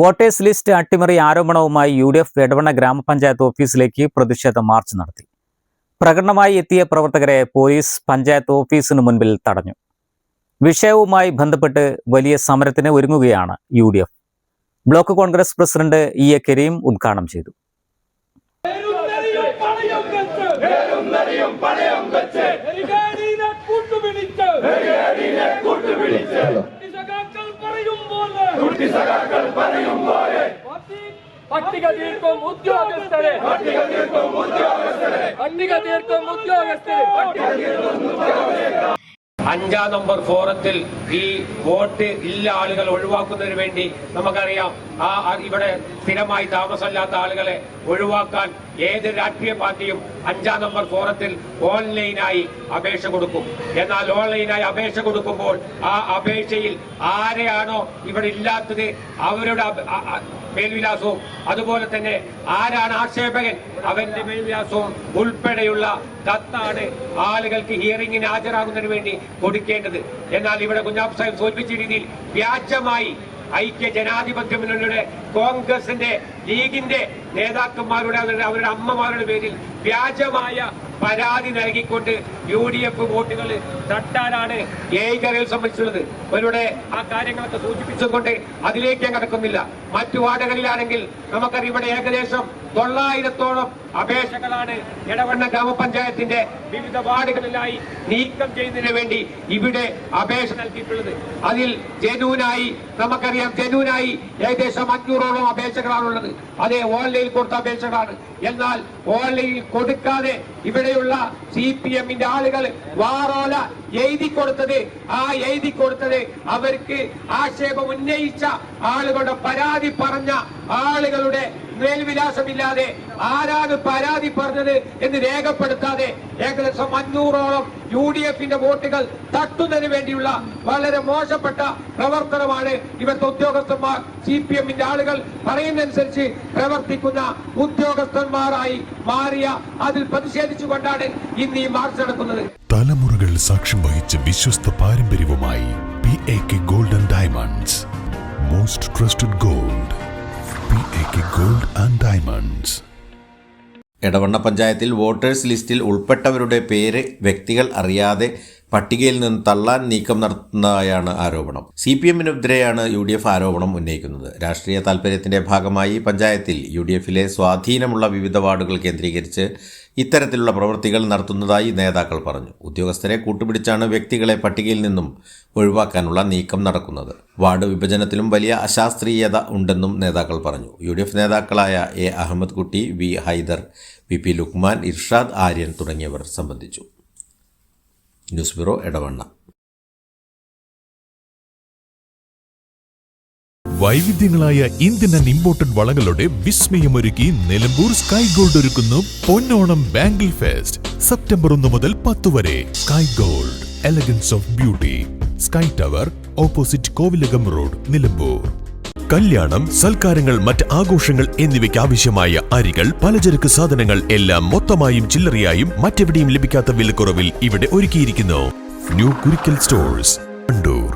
Voters list അട്ടിമറി ആരോപണവുമായി U D F Edavanna ഗ്രാമപഞ്ചായത്ത് ഓഫീസിലേക്ക് പ്രതിഷേധ മാർച്ച് നടത്തി. പ്രകടനമായി എത്തിയ പ്രവർത്തകരെ പോലീസ് പഞ്ചായത്ത് ഓഫീസിന് മുൻപിൽ തടഞ്ഞു. വിഷയവുമായി ബന്ധപ്പെട്ട് വലിയ സമരത്തിന് ഒരുങ്ങുകയാണ് U D F block Congress president E A Kareem ഉദ്ഘാടനം ചെയ്തു. പോലെ പട്ടി- പട്ടിക തീർക്കും ഉദ്യോഗസ്ഥരെ പട്ടിക തീർക്കും ഉദ്യോഗസ്ഥരെ അഞ്ചാം നമ്പർ ഫോറത്തിൽ ഈ വോട്ട് ഇല്ല ആളുകൾ ഒഴിവാക്കുന്നതിന് വേണ്ടി നമുക്കറിയാം. ആ ഇവിടെ സ്ഥിരമായി താമസമില്ലാത്ത ആളുകളെ ഒഴിവാക്കാൻ ഏത് രാഷ്ട്രീയ പാർട്ടിയും അഞ്ചാം നമ്പർ ഫോറത്തിൽ ഓൺലൈനായി അപേക്ഷ കൊടുക്കും. എന്നാൽ ഓൺലൈനായി അപേക്ഷ കൊടുക്കുമ്പോൾ ആ അപേക്ഷയിൽ ആരെയാണോ ഇവിടെ ഇല്ലാത്തത് അവരുടെ മേൽവിലാസവും. അതുപോലെ തന്നെ ആരാണ് ആക്ഷേപകൻ? അവന്റെ മേൽവിലാസവും ഉൾപ്പെടെയുള്ള കത്താണ് ആളുകൾക്ക് ഹിയറിംഗിന് ഹാജരാകുന്നതിന് വേണ്ടി കൊടുക്കേണ്ടത്. എന്നാൽ ഇവിടെ കുഞ്ഞാബ് സാഹിബ് സൂചിപ്പിച്ച രീതിയിൽ വ്യാജമായി ഐക്യ ജനാധിപത്യ മുന്നണിയുടെ കോൺഗ്രസിന്റെ ലീഗിന്റെ നേതാക്കന്മാരുടെ അവരുടെ അവരുടെ അമ്മമാരുടെ പേരിൽ വ്യാജമായ പരാതി നൽകിക്കൊണ്ട് യു ഡി എഫ് വോട്ടുകൾ തട്ടാനാണ് ഏകരയിൽ സംബന്ധിച്ചുള്ളത്. അവരുടെ ആ കാര്യങ്ങളൊക്കെ സൂചിപ്പിച്ചുകൊണ്ട് അതിലേക്ക് കടക്കുന്നില്ല. മറ്റു വാർഡുകളിലാണെങ്കിൽ നമുക്കറിയാം ഇവിടെ ഏകദേശം തൊള്ളായിരത്തോളം അപേക്ഷകളാണ് എടവണ്ണ ഗ്രാമപഞ്ചായത്തിന്റെ വിവിധ വാർഡുകളിലായി നീക്കം ചെയ്യുന്നതിന് വേണ്ടി ഇവിടെ അപേക്ഷ നൽകിയിട്ടുള്ളത്. അതിൽ ജനൂനായി നമുക്കറിയാം ജനൂനായി ഏകദേശം അഞ്ഞൂറോളം അപേക്ഷകളാണുള്ളത്. അതേ ഓൺലൈനിൽ കൊടുത്ത അപേക്ഷകളാണ്. എന്നാൽ ഓൺലൈനിൽ കൊടുക്കാതെ ഇവിടെയുള്ള സി പി എമ്മിന്റെ ആളുകൾ വാറോല എഴുതി കൊടുത്തത് ആ എഴുതി കൊടുത്തത് അവർക്ക് ആക്ഷേപം ഉന്നയിച്ച ആളുകളുടെ പരാതി പറഞ്ഞ ആളുകളുടെ മേൽവിലാസമില്ലാതെ ആരാണ് പരാതി പറഞ്ഞത് എന്ന് രേഖപ്പെടുത്താതെ ഏകദേശം അഞ്ഞൂറോളം യു ഡി എഫിന്റെ വോട്ടുകൾ തട്ടുന്നതിന് വേണ്ടിയുള്ള വളരെ മോശപ്പെട്ട പ്രവർത്തനമാണ് ഇവിടുത്തെ ഉദ്യോഗസ്ഥന്മാർ സി പി എമ്മിന്റെ ആളുകൾ പറയുന്നതനുസരിച്ച് പ്രവർത്തിക്കുന്ന ഉദ്യോഗസ്ഥന്മാരായി മാറിയ അതിൽ പ്രതിഷേധിച്ചുകൊണ്ടാണ് ഇന്ന് ഈ മാർച്ച് നടക്കുന്നത്. തലമുറകൾ സാക്ഷ്യം വഹിച്ച വിശ്വസ്ത പാരമ്പര്യവുമായി P A K golden diamonds most trusted gold gold and diamonds Edavanna പഞ്ചായത്തിൽ വോട്ടേഴ്സ് ലിസ്റ്റിൽ ഉൾപ്പെട്ടവരുടെ പേര് വ്യക്തികൾ അറിയാതെ പട്ടികയിൽ നിന്ന് തള്ളാൻ നീക്കം നടത്തുന്നതായാണ് ആരോപണം. സി പി എമ്മിനെതിരെയാണ് യു ഡി എഫ് ആരോപണം ഉന്നയിക്കുന്നത്. രാഷ്ട്രീയ താൽപര്യത്തിന്റെ ഭാഗമായി പഞ്ചായത്തിൽ യു ഡി എഫിലെ സ്വാധീനമുള്ള വിവിധ വാർഡുകൾ കേന്ദ്രീകരിച്ച് ഇത്തരത്തിലുള്ള പ്രവൃത്തികൾ നടത്തുന്നതായി നേതാക്കൾ പറഞ്ഞു. ഉദ്യോഗസ്ഥരെ കൂട്ടുപിടിച്ചാണ് വ്യക്തികളെ പട്ടികയിൽ നിന്നും ഒഴിവാക്കാനുള്ള നീക്കം നടക്കുന്നത്. വാർഡ് വിഭജനത്തിലും വലിയ അശാസ്ത്രീയത ഉണ്ടെന്നും നേതാക്കൾ പറഞ്ഞു. യു നേതാക്കളായ A Ahammed Kutty V Haider V P Lukman Irshad Aryan തുടങ്ങിയവർ സംബന്ധിച്ചു. News bureau Edavanna. വൈവിധ്യങ്ങളായ Indian and imported വളകളുടെ വിസ്മയമൊരുക്കി നിലമ്പൂർ സ്കൈ ഗോൾഡ് ഒരുക്കുന്നു പൊന്നോണം ബാംഗിൾ ഫെസ്റ്റ് സെപ്റ്റംബർ ഒന്ന് മുതൽ പത്ത് വരെ. Sky gold elegance of beauty sky tower opposite Kovilakam road Nilambur. കല്യാണം സൽക്കാരങ്ങൾ മറ്റ് ആഘോഷങ്ങൾ എന്നിവയ്ക്ക് ആവശ്യമായ അരികൾ പലചരക്ക് സാധനങ്ങൾ എല്ലാം മൊത്തമായും ചില്ലറയായും മറ്റെവിടെയും ലഭിക്കാത്ത വിലക്കുറവിൽ ഇവിടെ ഒരുക്കിയിരിക്കുന്നു. New Kurikkal stores Kandoor